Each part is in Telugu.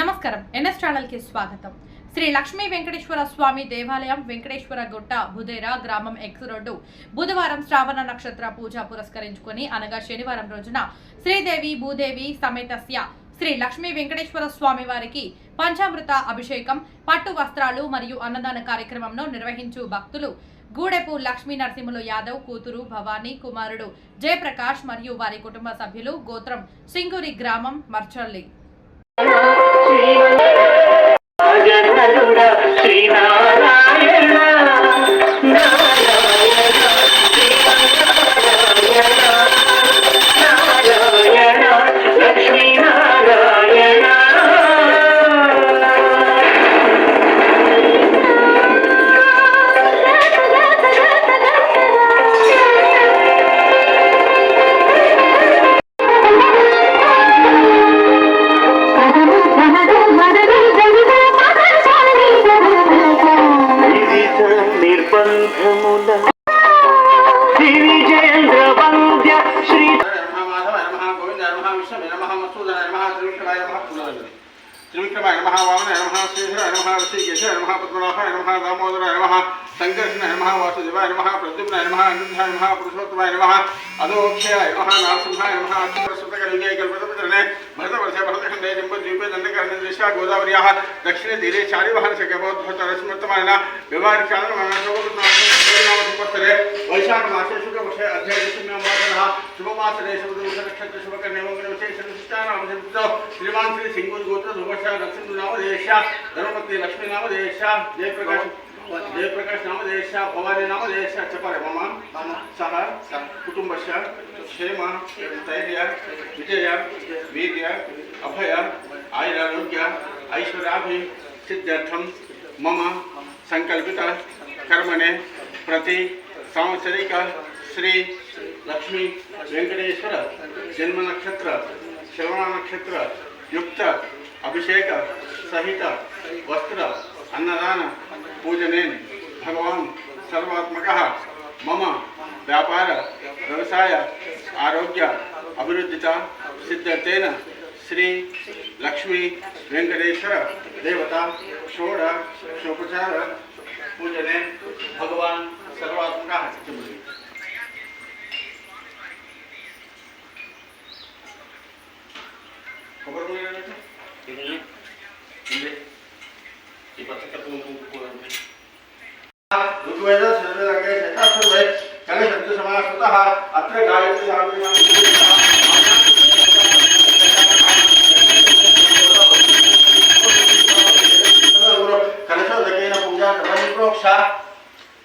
నమస్కారం. ఎన్ఎస్ ఛానల్కి స్వాగతం. శ్రీ లక్ష్మీ వెంకటేశ్వర స్వామి దేవాలయం వెంకటేశ్వర గుట్ట బుదేరా గ్రామం ఎక్స్ రోడ్డు. బుధవారం శ్రావణ నక్షత్ర పూజ పురస్కరించుకొని అనగా శనివారం రోజున శ్రీదేవి భూదేవి సమేతస్య శ్రీ లక్ష్మీ వెంకటేశ్వర స్వామి వారికి పంచామృత అభిషేకం పట్టు వస్త్రాలు మరియు అన్నదాన కార్యక్రమంలో నిర్వహించు భక్తులు గూడెపు లక్ష్మీ నరసింహులు యాదవ్ కూతురు భవానీ కుమారుడు జయప్రకాష్ మరియు వారి కుటుంబ సభ్యులు గోత్రం సింగూరి గ్రామం మర్చల్లి. శ్రీ திருவிக்ரமாய நமஹ வாமன நமஹ ஸ்ரீஹர நமஹ ரிஷிகேஷ நமஹ பத்மநாபாய நமஹ தாமோதராய நமஹ சங்கர்ஷண நமஹ வாசுதேவாய நமஹ பிரத்யும்னாய நமஹ அனுந்தாய நமஹ புருஷோத்தமாய நமஹ அதோக்ஷயாய நமஹ நாரசிம்ஹாய நமஹ அச்சுரசுத்தகலிங்காய கல்பதபுத்திரனே भरतवर्ष भरतखंडे जम्बद्वीपे नंदकर्ण दिशा गोदावरियाः दक्षिणे धीरे चारिवाहन से कबोध भरत रश्मतमायना विवाह कारण मनसोगुण उपस्थिते वैशाखमासे शुक्लवशे अध्ययनः शुभमासरे शुभदोषनक्षत्र शुभकर्णेमङ्गलविशेषविशिष्टानामशब्दौ श्रीमान् श्री मम सह कुटुम्बश क्षेम, धैर्य, विजय, वीर्य, अभय, आयुरारोग्य, ऐश्वर्याभि सिद्ध्यर्थं मम सङ्कल्पितकर्मणे ಪ್ರತಿ ಸಾಂಸರಿಕ ಶ್ರೀ ಲಕ್ಷ್ಮೀ ವೆಂಕಟೇಶ್ವರ ಜನ್ಮ ನಕ್ಷತ್ರ, ಶ್ರವಣ ನಕ್ಷತ್ರ, ಯುಕ್ತ, ಅಭಿಷೇಕ ಸಹಿತ ವಸ್ತ್ರ, ಅನ್ನದಾನ, ಪೂಜನೆ, ಭಗವಾನ್ ಸರ್ವಾತ್ಮಕ ಮಮ, ವ್ಯಾಪಾರ, ವ್ಯವಸಾಯ, ಆರೋಗ್ಯ, ಅಭಿವೃದ್ಧಿ ಸಿದ್ಧತೇನ ಶ್ರೀ ಲಕ್ಷ್ಮೀ ವೆಂಕಟೇಶ್ವರ ದೇವತಾ, ಷೋಡ, ಶೋಪಚಾರ પૂજને ભગવાન સર્વાત્મા ચુંબી ખબર પડી છે ऋतुवेद सर्वे सर्वे कवि शब्द समास होता समासतः अत्र गायत्री आमिना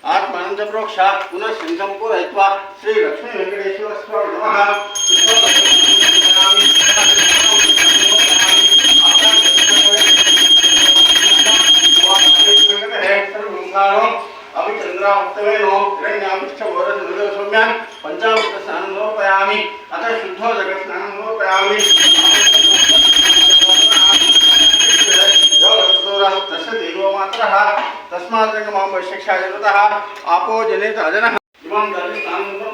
ఆత్మానంద ప్రోక్ష పునః సింహం పూరయిత్వా శ్రీ లక్ష్మీ వెంకటేశ్వర స్వామి నమః పంచామృత స్నానం లోపయామి అత శుద్ధో జగత్ స్నానం లోపయామి తస్మాత్ మాం వైశిక్షాజనతః ఆపో జనేత అజన ఇమం దర్శి స్నానం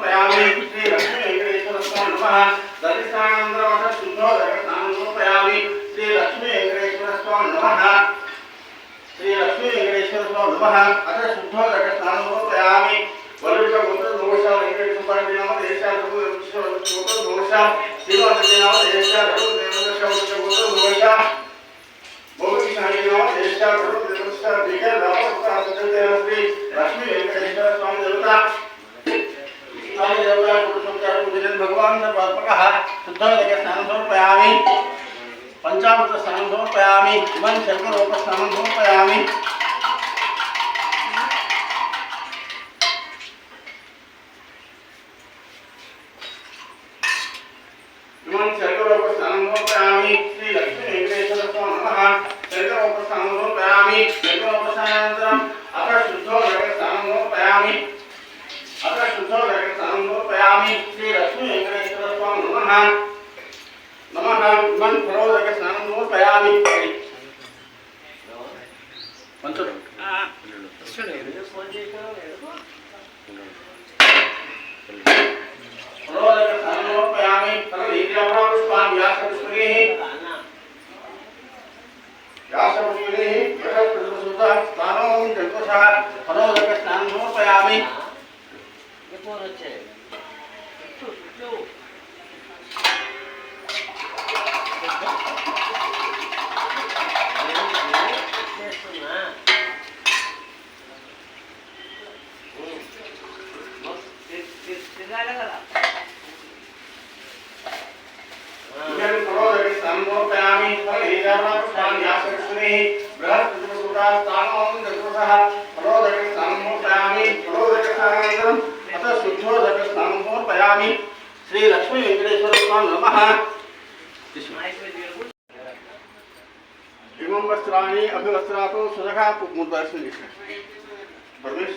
శ్రీ లక్ష్మీ వెంకటేశ్వర స్వామి నమః దర్శి స్నానంతరం శుద్ధో జగత్ స్నానం శ్రీ లక్ష్మీ వెంకటేశ్వర స్వామి నమ శ్రీ లక్ష్మీ వెంకటేశ్వర స్వామి నమ అత శుద్ధో జగత్ స్నానం లోపయామి వరుష ఉత్తర దోష వెంకటేశ్వర స్వామి నామ ಶಾಲಿನವ ಜ್ಯೇಷ್ಠರು ದುರಸ್ಥ ಬೀಗ ಧರ್ಮಸ್ಥ ಸಿದ್ಧತೆಯ ಶ್ರೀ यमपुष्पान् यासविस्मृतिः यासविस्मृतिः प्रसप्रसुतः स्नानं चतुषः मनोदकस्नानं समर्पयामि Gracias. फलोदकस्नानं समर्पयामि फलैर्यावपुष्पाणि व्यासपुष्पिनी बृहस्पतिसुता स्थानं जगुषः फलोदकस्नानं समर्पयामि फलोदकस्नानानन्तरम् अतः शुद्धोदकस्नानं समर्पयामि श्रीलक्ष्मीवेङ्कटेश्वरस्वामी नमः इमं वस्त्राणि अभिवस्त्रातो सुरखा मुद्रास्मिन् परमेश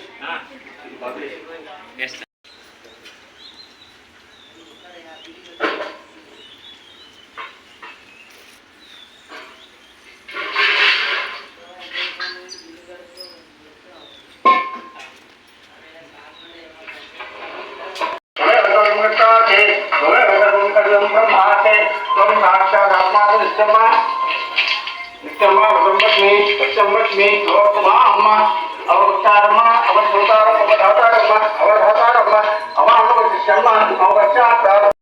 పరం బ్రహ్మాసే త్వం సాక్షాత్ ఆత్మాస నిత్యమ్మ. నిత్యమ్మ వృతంలక్ష్మి వృతంలక్ష్మి లోకమా అమ్మ అవతారమ్మ అవధూతారమ్మ అవధాతారమ్మ అవధాతారమ్మ అవాహవ శిష్యమ్మ అవచ్చాతారమ్మ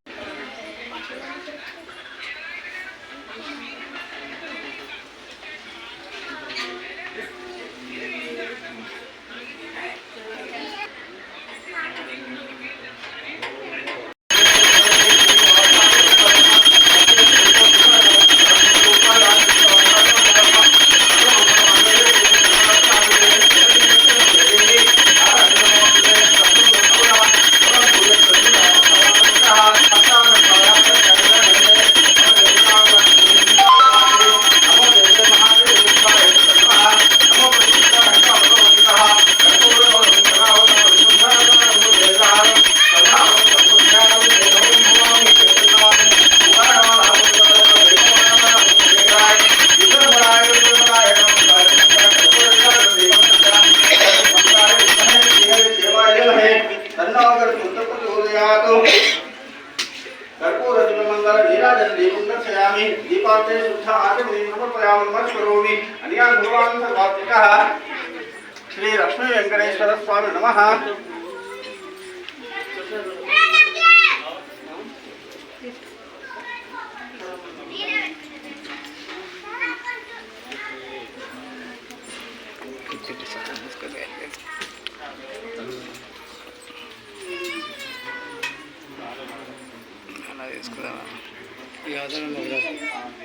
श्री वेंकटेश्वर स्वामी नमः Yeah, I don't know that.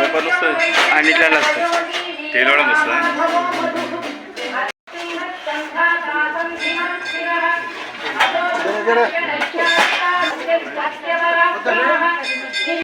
పేపర్లు వస్తుంది. అన్నిట్లలో వస్తుంది. టీలో కూడా వస్తుంది. జర.